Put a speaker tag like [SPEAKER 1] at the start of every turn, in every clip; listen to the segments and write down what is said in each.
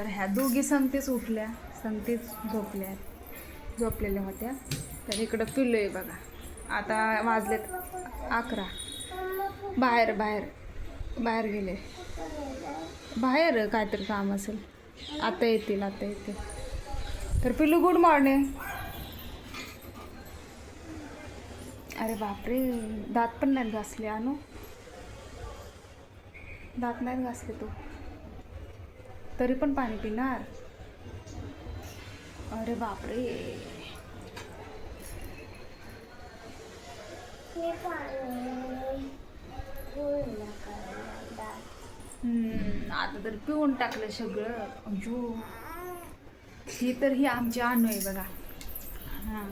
[SPEAKER 1] तर ह्या दोघी संगतीच उठल्या संगतीच झोपल्या झोपलेल्या होत्या. तर इकडं पिलो आहे बघा. आता वाजलेत अकरा. बाहेर बाहेर बाहेर गेले. बाहेर काहीतरी काम असेल. आता येतील आता येतील. तर पिलू गुड मॉर्निंग अरे बापरे दात पण नाही घासले आणू दात नाही घासले तू. तरी पण पाणी पिणार? अरे बापरे. हम्म, आता तर पिऊन टाकलं सगळं. अजो. ही तर ही आमची आणू आहे बघा. हां.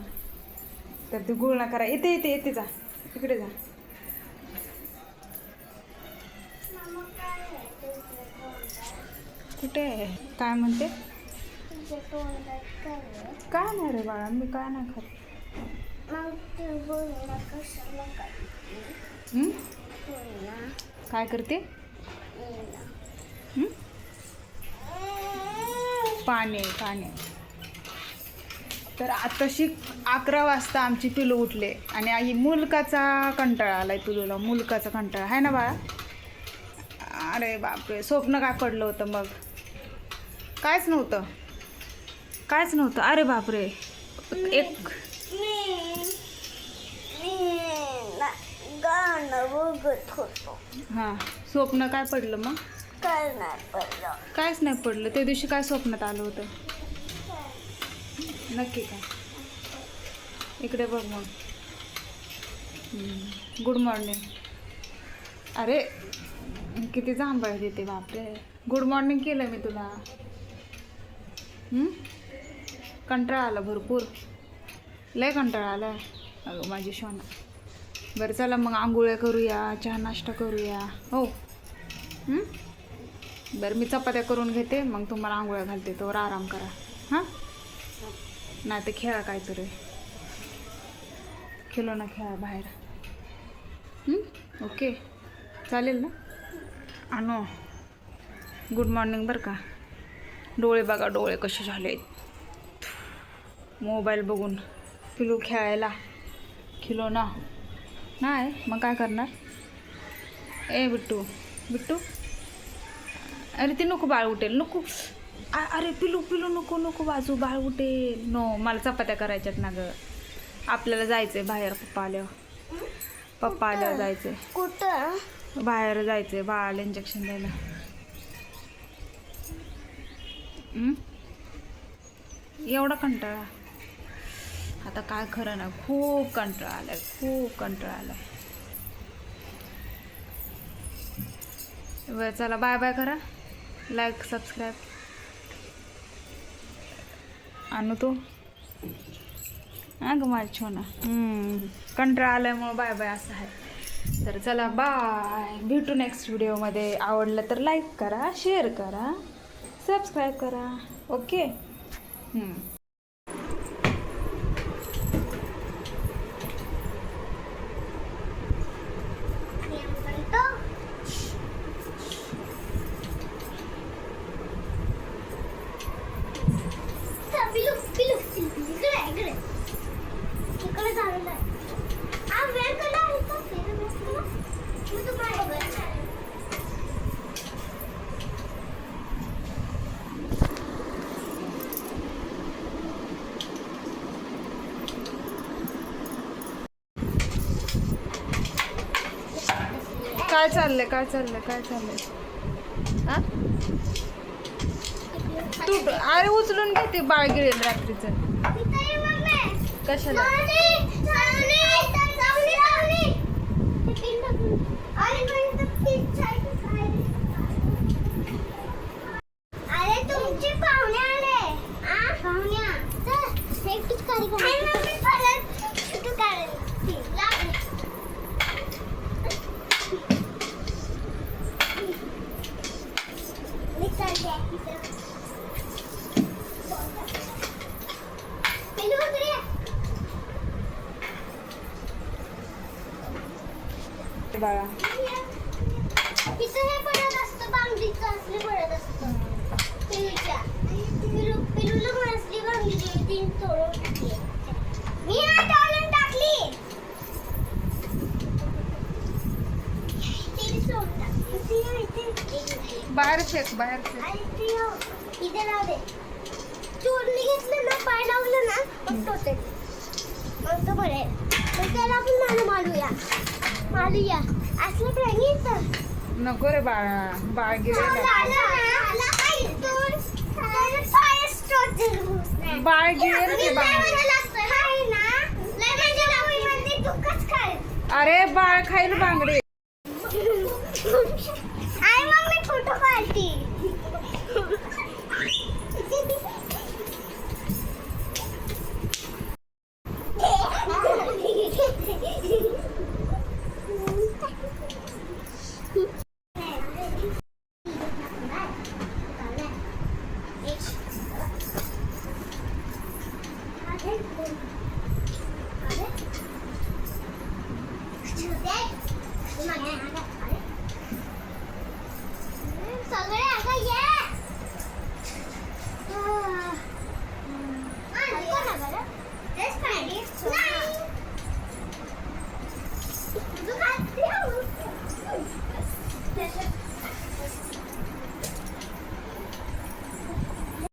[SPEAKER 1] तर ती गुळणा करा. येते येते येते जा. इकडे जा. कुठे आहे? काय म्हणते? काय नाही रे बाळा मी काय नाही खात. काय करते? पाणी आहे, पाणी तर आताशी अकरा वाजता आमची पिलू उठले आणि आई मुलकाचा कंटाळा आलाय पिलूला मुलकाचा कंटाळा. आहे ना बाळा? अरे बापरे स्वप्न काय पडलं होतं मग. कायच नव्हतं. कायच नव्हतं. अरे बापरे. एक
[SPEAKER 2] गाणं बघत होतो
[SPEAKER 1] हां स्वप्न काय पडलं मग?
[SPEAKER 2] काय नाही पडलं.
[SPEAKER 1] कायच नाही पडलं त्या दिवशी काय स्वप्नात आलं होतं? नक्की काय? इकडे बघ मग. गुड मॉर्निंग अरे किती जांभळ देते बापरे. गुड मॉर्निंग केलं मी तुला. कंटाळा आला भरपूर. लय कंटाळा आला अगं माझी शोना बरं चला मग आंघोळ्या करूया चहा नाश्ता करूया. हो. बरं मी चपात्या करून घेते मग तुम्हाला आंघोळ्या घालते तोवर आराम करा. हां? नाही तर खेळा काहीतरी. खेळो ना खेळा बाहेर. ओके. चालेल ना? आणो गुड मॉर्निंग बरं का. डोळे बघा डोळे कसे झाले मोबाईल बघून पिलू खेळायला खिलो ना. नाही मग काय करणार? ए बिट्टू बिट्टू. अरे ते नको बाळ उठेल नको. अरे पिलू पिलू नको नको बाजू बाळ उठेल. नो मला चपात्या करायच्यात ना ग. आपल्याला जायचंय बाहेर पप्पा आल्यावर. पप्पा आल्यावर जायचंय.
[SPEAKER 2] कुठं?
[SPEAKER 1] बाहेर जायचंय बाळाला इंजेक्शन द्यायला? एवढा कंटाळा. आता काय खरं ना खूप कंटाळा आलाय खूप कंटाळा आलाय. बरं चला बाय बाय करा. लाईक सबस्क्राईब आणू तो? हा ग माझी छोना. कंटाळा आल्यामुळं बाय बाय असं आहे. तर चला बाय भेटू नेक्स्ट व्हिडिओमध्ये आवडलं तर लाईक करा शेअर करा. सबस्क्राईब करा. ओके हम्म.
[SPEAKER 2] पिलू पिलू इकडे इकडे इकडे झालेलं आहे आ वेळ कला आहे का तेरा वेळ कला मी तुम्हाला बघायचं आहे.
[SPEAKER 1] काय चाललंय काय चाललंय काय चाललंय? तू अरे उचलून घेते बाळ गिळेल रात्रीचं. कशाला?
[SPEAKER 2] बघा हे पडत असतं बांगडीचं असले पडत असतं पिलूच्या
[SPEAKER 1] पिलू पिलूला म्हणसली बांगडी तीन थोडं मी आता
[SPEAKER 2] बाहेर फेक बाहेर फेक.
[SPEAKER 1] इथे लाव दे. चोरली घेतलं ना पाय लावलं ना मग तोते मग तो बरे. मग त्याला आपण मारू मारूया मारूया असलं प्राणी तर
[SPEAKER 2] नको रे बाळा बाळ गिरेल बाळ ते बाळ. अरे बाळ खाईल बांगडे.
[SPEAKER 1] Dad, my dad.